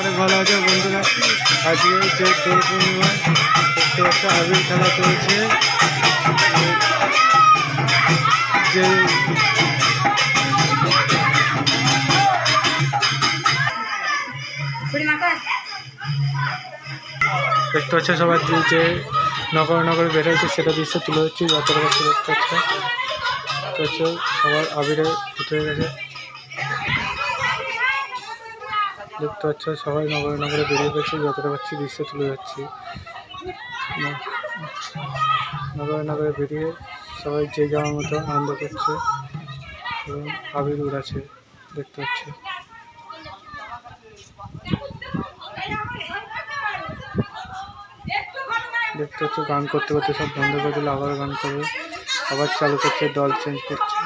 অনেক ভালো আছে বন্ধুরা। আজকে যে দোল পূর্ণিমা পাচ্ছে আবির খেলা চলছে। যে দেখতে পাচ্ছে সবার যে নগর নগরে বেরোচ্ছে সেটা দৃশ্য তুলে হচ্ছে যতটা দেখতে পাচ্ছে। সবার আবিরে উঠে গেছে দেখতে পাচ্ছ, সবাই নগরে নগরে বেরিয়ে গেছে, যতটা পাচ্ছি দৃশ্য তুলে যাচ্ছি নগরে নগরে বেরিয়ে সবাই যে যাওয়ার মতো আনন্দ করছে এবং আবির উড়াচ্ছে, দেখতে পাচ্ছি। দেখতে পাচ্ছ, গান করতে করতে সব বন্ধ করে দিলে, আবার গান করবে, আবার চালু করছে, দল চেঞ্জ করছে।